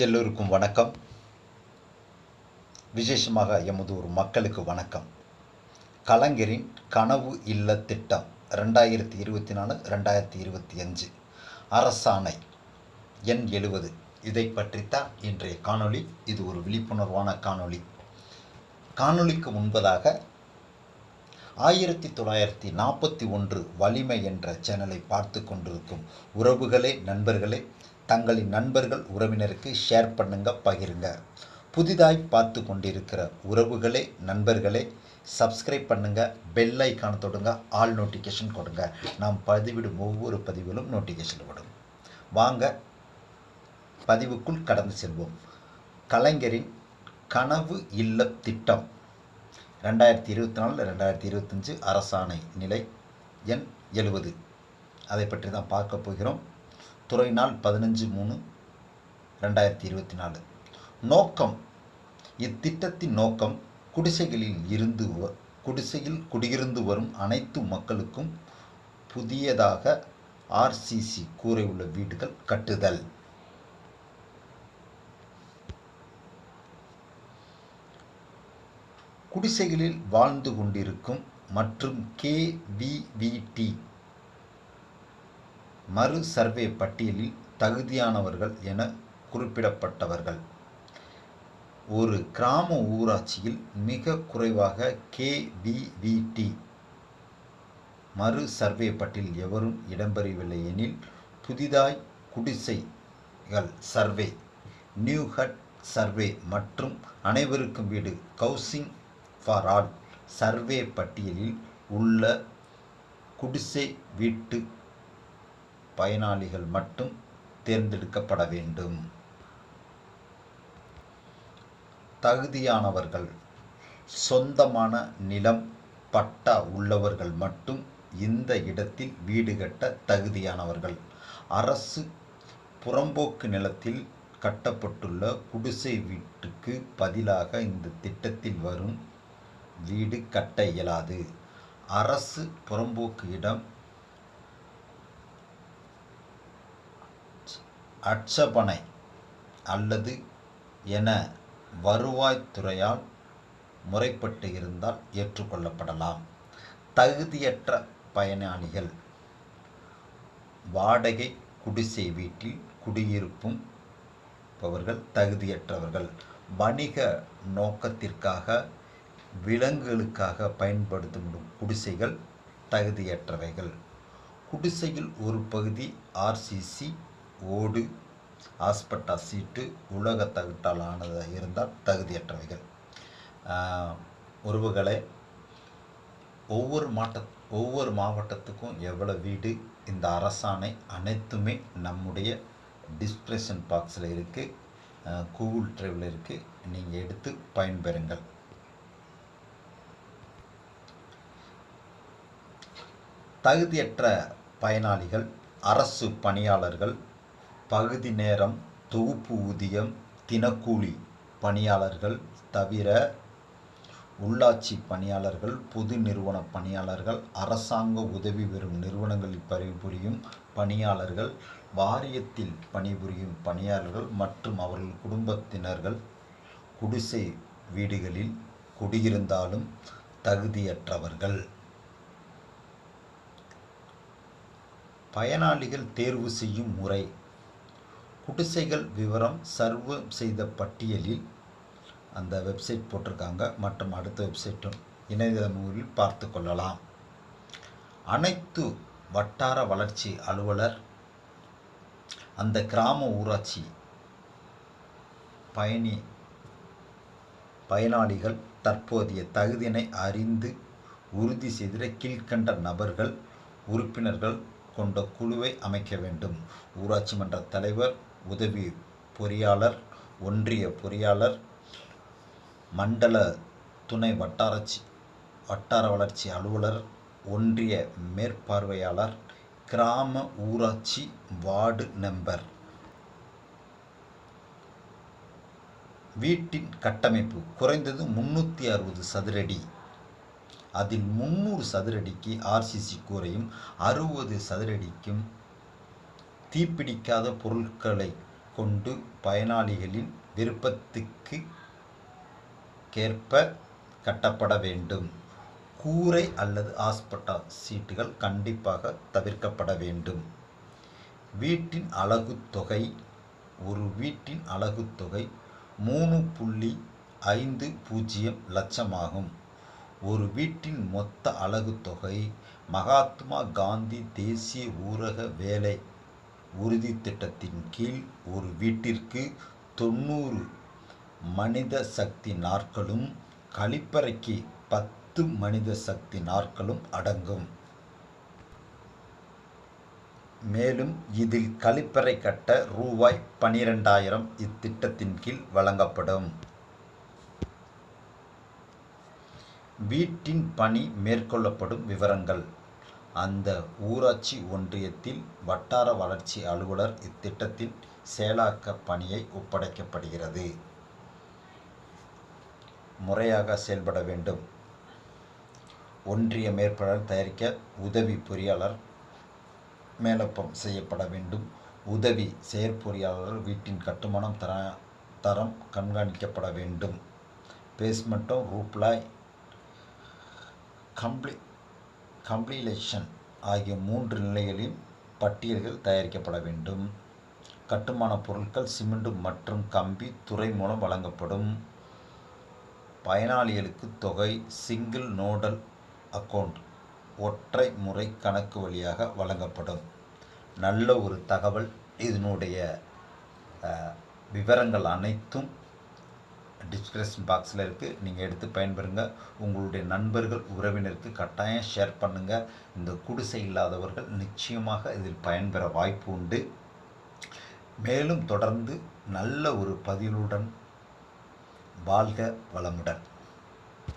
எல்லோருக்கும் வணக்கம். விசேஷமாக எமது ஒரு மக்களுக்கு வணக்கம். கலைஞரின் கனவு இல்ல திட்டம் ரெண்டாயிரத்தி இருபத்தி நாலு ரெண்டாயிரத்தி இருபத்தி அஞ்சு அரசாணை எண் எழுவது. இதை பற்றித்தான் இன்றைய காணொளி. இது ஒரு விழிப்புணர்வான காணொளி. காணொளிக்கு முன்பதாக ஆயிரத்தி தொள்ளாயிரத்தி நாற்பத்தி ஒன்று வலிமை என்ற சேனலை பார்த்து கொண்டிருக்கும் உறவுகளே நண்பர்களே தங்களின் நண்பர்கள் உறவினருக்கு ஷேர் பண்ணுங்க பகிருங்க. புதிதாய் பார்த்து கொண்டிருக்கிற உறவுகளே நண்பர்களே சப்ஸ்கிரைப் பண்ணுங்கள் பெல் ஐக்கான தொடுங்க ஆல் நோட்டிஃபிகேஷன் கொடுங்க. நாம் பதிவிடும் ஒவ்வொரு பதிவிலும் நோட்டிஃபிகேஷன் விடும் வாங்க பதிவுக்குள் கடந்து செல்வோம். கலைஞரின் கனவு இல்ல திட்டம். ரெண்டாயிரத்தி இருபத்தி நாலு ரெண்டாயிரத்தி இருபத்தஞ்சு அரசாணை நிலை எண் எழுபது அதை பற்றி தான் பார்க்க போகிறோம். துறை நாள் பதினஞ்சு மூணு ரெண்டாயிரத்தி இருபத்தி நாலு. நோக்கம். இத்திட்டத்தின் நோக்கம் குடிசைகளில் இருந்து குடிசையில் குடியிருந்து வரும் அனைத்து மக்களுக்கும் புதியதாக ஆர்சிசி கூரை உள்ள வீடுகள் கட்டுதல். குடிசைகளில் வாழ்ந்து கொண்டிருக்கும் மற்றும் கேவிவிடி மறு சர்வே பட்டியலில் தகுதியானவர்கள் என குறிப்பிடப்பட்டவர்கள். ஒரு கிராம ஊராட்சியில் மிக குறைவாக கேவிவிடி மறு சர்வே பட்டியல் எவரும் இடம்பெறவில்லை எனில் புதிதாய் குடிசைகள் சர்வே நியூ ஹட் சர்வே மற்றும் அனைவருக்கும் வீடு கவுசிங் ஃபார் ஆல் சர்வே பட்டியலில் உள்ள குடிசை வீட்டு பயனாளிகள் மட்டும் தேர்ந்தெடுக்கப்பட வேண்டும். தகுதியானவர்கள் சொந்தமான நிலம் பட்டா உள்ளவர்கள் மட்டும் இந்த இடத்தில் வீடு கட்ட தகுதியானவர்கள். அரசு புறம்போக்கு நிலத்தில் கட்டப்பட்டுள்ள குடிசை வீட்டுக்கு பதிலாக இந்த திட்டத்தில் வரும் வீடு கட்ட இயலாது. அரசு புறம்போக்கு இடம் அட்சபனை அல்லது என வருவாய்த்துறையால் முறைப்பட்டு இருந்தால் ஏற்றுக்கொள்ளப்படலாம். தகுதியற்ற பயனாளிகள். வாடகை குடிசை வீட்டில் குடியிருப்பும் பவர்கள் தகுதியற்றவர்கள். வணிக நோக்கத்திற்காக விலங்குகளுக்காக பயன்படுத்தும் குடிசைகள் தகுதியற்றவைகள். குடிசையில் ஒரு பகுதி ஆர்சிசி ஓடு ஆஸ்பட்டா சீட்டு உலக தகுட்டால் ஆனதாக இருந்தால் தகுதியற்றவைகள். உறவுகளை ஒவ்வொரு மாட்ட ஒவ்வொரு மாவட்டத்துக்கும் எவ்வளோ வீடு இந்த அரசாணை அனைத்துமே நம்முடைய டிஸ்கிரிப்ஷன் பாக்ஸில் இருக்குது கூகுள் ட்ரைவில் இருக்குது நீங்கள் எடுத்து பயன்பெறுங்கள். தகுதியற்ற பயனாளிகள் அரசு பணியாளர்கள் பகுதி நேரம் தொகுப்பு ஊதியம் தினக்கூலி பணியாளர்கள் தவிர உள்ளாட்சி பணியாளர்கள் பொது நிறுவன பணியாளர்கள் அரசாங்க உதவி பெறும் நிறுவனங்களில் பணிபுரியும் பணியாளர்கள் வாரியத்தில் பணிபுரியும் பணியாளர்கள் மற்றும் அவர்கள் குடும்பத்தினர்கள் குடிசை வீடுகளில் குடியிருந்தாலும் தகுதியற்றவர்கள். பயனாளிகள் தேர்வு செய்யும் முறை குடிசைகள் விவரம் சர்வ் செய்த பட்டியலில் அந்த வெப்சைட் போட்டிருக்காங்க. மற்றும் அடுத்த வெப்சைட்டும் இணையதள முறையில் பார்த்து கொள்ளலாம். அனைத்து வட்டார வளர்ச்சி அலுவலர் அந்த கிராம ஊராட்சி பயணி பயனாளிகள் தற்போதைய தகுதியினை அறிந்து உறுதி செய்திட கீழ்கண்ட நபர்கள் உறுப்பினர்கள் கொண்ட குழுவை அமைக்க வேண்டும். ஊராட்சி மன்ற தலைவர் உதவி பொறியாளர் ஒன்றிய பொறியாளர் மண்டல துணை வட்டாரச்சி வட்டார வளர்ச்சி அலுவலர் ஒன்றிய மேற்பார்வையாளர் கிராம ஊராட்சி வார்டு நம்பர். வீட்டின் கட்டமைப்பு குறைந்தது முன்னூற்றி அறுபது சதுரடி. அதில் முந்நூறு சதுரடிக்கு ஆர்சிசி கூரையும் அறுபது சதுரடிக்கும் தீப்பிடிக்காத பொருட்களை கொண்டு பயனாளிகளின் விருப்பத்துக்கு கேற்ப கட்டப்பட வேண்டும். கூரை அல்லது ஆஸ்பட்டா சீட்டுகள் கண்டிப்பாக தவிர்க்கப்பட வேண்டும். வீட்டின் அலகு தொகை ஒரு வீட்டின் அலகு தொகை மூணு புள்ளி ஐந்து பூஜ்ஜியம் லட்சமாகும். ஒரு வீட்டின் மொத்த அலகு தொகை மகாத்மா காந்தி தேசிய ஊரக வேலை உறுதி திட்டத்தின் கீழ் ஒரு வீட்டிற்கு தொண்ணூறு மனித சக்தி நாட்களும் கழிப்பறைக்கு பத்து மனித சக்தி நாட்களும் அடங்கும். மேலும் இதில் கழிப்பறை கட்ட ரூபாய் பனிரெண்டாயிரம் இத்திட்டத்தின் கீழ் வழங்கப்படும். வீட்டின் பணி மேற்கொள்ளப்படும் விவரங்கள். அந்த ஊராட்சி ஒன்றியத்தில் வட்டார வளர்ச்சி அலுவலர் இத்திட்டத்தின் செயலாக்க பணியை ஒப்படைக்கப்படுகிறது. முறையாக செயல்பட வேண்டும். ஒன்றிய மேற்பாளர் தயாரிக்க உதவி பொறியாளர் மேலப்பம் செய்யப்பட வேண்டும். உதவி செயற்பொறியாளர் வீட்டின் கட்டுமானம் தர தரம் கண்காணிக்கப்பட வேண்டும். பேஸ்மெண்ட்டும் ரூப்லாய் கம்ப்ளீட் கம்ப்ளீலேஷன் ஆகிய மூன்று நிலைகளில் பட்டியல்கள் தயாரிக்கப்பட வேண்டும். கட்டுமான பொருட்கள் சிமெண்ட் மற்றும் கம்பி துறை மூலம் வழங்கப்படும். பயனாளிகளுக்கு தொகை சிங்கிள் நோடல் அக்கௌண்ட் ஒற்றை முறை கணக்கு வழியாக வழங்கப்படும். நல்ல ஒரு தகவல். இதனுடைய விவரங்கள் அனைத்தும் டிஸ்கிரிப்ஷன் பாக்ஸில் இருக்குது நீங்கள் எடுத்து பயன்பெறுங்க. உங்களுடைய நண்பர்கள் உறவினருக்கு கட்டாயம் ஷேர் பண்ணுங்கள் இந்த குடிசை இல்லாதவர்கள் நிச்சயமாக இதில் பயன்பெற வாய்ப்பு உண்டு. மேலும் தொடர்ந்து நல்ல ஒரு பதிலுடன் வாழ்க வளமுடன்.